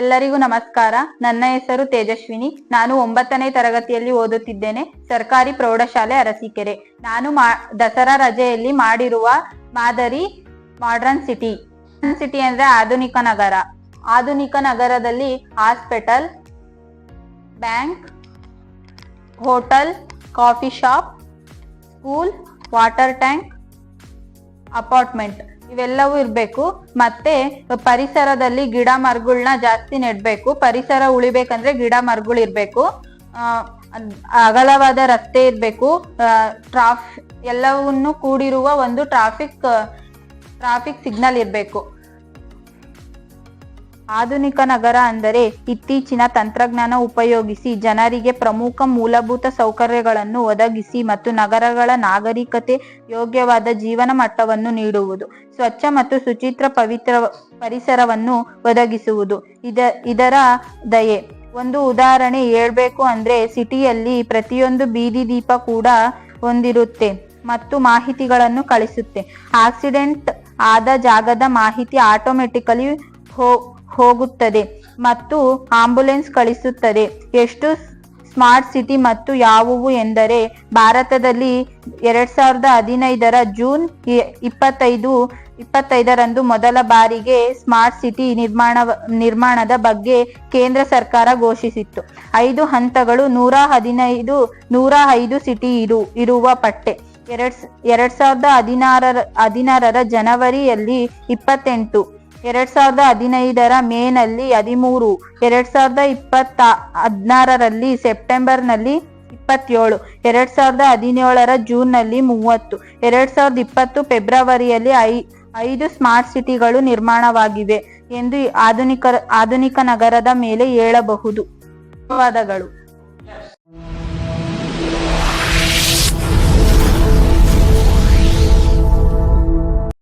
ಎಲ್ಲರಿಗೂ ನಮಸ್ಕಾರ. ನನ್ನ ಹೆಸರು ತೇಜಸ್ವಿನಿ. ನಾನು ಒಂಬತ್ತನೇ ತರಗತಿಯಲ್ಲಿ ಓದುತ್ತಿದ್ದೇನೆ. ಸರ್ಕಾರಿ ಪ್ರೌಢಶಾಲೆ ಅರಸೀಕೆರೆ. ನಾನು ಮಾ, ದಸರಾ ರಜೆಯಲ್ಲಿ ಮಾಡಿರುವ ಮಾದರಿ ಮಾಡ್ರನ್ ಸಿಟಿ ಸಿಟಿ ಅಂದ್ರೆ ಆಧುನಿಕ ನಗರ. ಆಧುನಿಕ ನಗರದಲ್ಲಿ hospital bank hotel coffee shop school water tank apartment ಇವೆಲ್ಲವೂ ಇರಬೇಕು. ಮತ್ತೆ ಪರಿಸರದಲ್ಲಿ ಗಿಡ ಮರಗಳನ್ನ ಜಾಸ್ತಿ ನೆಡ್ಬೇಕು. ಪರಿಸರ ಉಳಿಬೇಕಂದ್ರೆ ಗಿಡ ಮರಗಳು ಇರ್ಬೇಕು. ಅಗಲವಾದ ರಸ್ತೆ ಇರಬೇಕು. ಟ್ರಾಫ್ ಎಲ್ಲವನ್ನು ಕೂಡಿರುವ ಒಂದು ಟ್ರಾಫಿಕ್ ಟ್ರಾಫಿಕ್ ಸಿಗ್ನಲ್ ಇರಬೇಕು. ಆಧುನಿಕ ನಗರ ಅಂದರೆ ಇತ್ತೀಚಿನ ತಂತ್ರಜ್ಞಾನ ಉಪಯೋಗಿಸಿ ಜನರಿಗೆ ಪ್ರಮುಖ ಮೂಲಭೂತ ಸೌಕರ್ಯಗಳನ್ನು ಒದಗಿಸಿ ಮತ್ತು ನಗರಗಳ ನಾಗರಿಕತೆ ಯೋಗ್ಯವಾದ ಜೀವನ ಮಟ್ಟವನ್ನು ನೀಡುವುದು, ಸ್ವಚ್ಛ ಮತ್ತು ಸುಚಿತ್ರ ಪವಿತ್ರ ಪರಿಸರವನ್ನು ಒದಗಿಸುವುದು. ಇದ, ಇದರ ದಯೆ. ಒಂದು ಉದಾಹರಣೆ ಹೇಳ್ಬೇಕು ಅಂದ್ರೆ ಸಿಟಿಯಲ್ಲಿ ಪ್ರತಿಯೊಂದು ಬೀದಿ ದೀಪ ಕೂಡ ಹೊಂದಿರುತ್ತೆ ಮತ್ತು ಮಾಹಿತಿಗಳನ್ನು ಕಳಿಸುತ್ತೆ. ಆಕ್ಸಿಡೆಂಟ್ ಆದ ಜಾಗದ ಮಾಹಿತಿ ಆಟೋಮೆಟಿಕಲಿ ಹೋ ಹೋಗುತ್ತದೆ ಮತ್ತು ಆಂಬುಲೆನ್ಸ್ ಕಳಿಸುತ್ತದೆ. ಎಷ್ಟು ಸ್ಮಾರ್ಟ್ ಸಿಟಿ ಮತ್ತು ಯಾವುವು ಎಂದರೆ, ಭಾರತದಲ್ಲಿ ಎರಡ್ ಸಾವಿರದ ಹದಿನೈದರ ಜೂನ್ ಇಪ್ಪತ್ತೈದು, ಇಪ್ಪತ್ತೈದರಂದು ಮೊದಲ ಬಾರಿಗೆ ಸ್ಮಾರ್ಟ್ ಸಿಟಿ ನಿರ್ಮಾಣ, ನಿರ್ಮಾಣದ ಬಗ್ಗೆ ಕೇಂದ್ರ ಸರ್ಕಾರ ಘೋಷಿಸಿತ್ತು. ಐದು ಹಂತಗಳು ನೂರ ಹದಿನೈದು, ನೂರ ಐದು ಸಿಟಿ ಇರು, ಇರುವ ಪಟ್ಟೆ. ಎರಡ್ ಎರಡ್ ಸಾವಿರದ ಹದಿನಾರರ ಹದಿನಾರರ ಜನವರಿಯಲ್ಲಿ ಇಪ್ಪತ್ತೆಂಟು ಎರಡ್ ಸಾವಿರದ ಹದಿನೈದರ ಮೇನಲ್ಲಿ ಹದಿಮೂರು, ಎರಡ್ ಸಾವಿರದ ಇಪ್ಪತ್ತ ಹದಿನಾರರಲ್ಲಿ ಸೆಪ್ಟೆಂಬರ್ನಲ್ಲಿ ಇಪ್ಪತ್ತೇಳು, ಎರಡ್ ಸಾವಿರದ ಹದಿನೇಳರ ಜೂನ್ನಲ್ಲಿ ಮೂವತ್ತು, ಎರಡ್ ಸಾವಿರದ ಇಪ್ಪತ್ತು ಫೆಬ್ರವರಿಯಲ್ಲಿ ಐ, ಐದು ಸ್ಮಾರ್ಟ್ ಸಿಟಿಗಳು ನಿರ್ಮಾಣವಾಗಿವೆ ಎಂದು ಆಧುನಿಕ ಆಧುನಿಕ ನಗರದ ಮೇಲೆ ಹೇಳಬಹುದು. ಧನ್ಯವಾದಗಳು.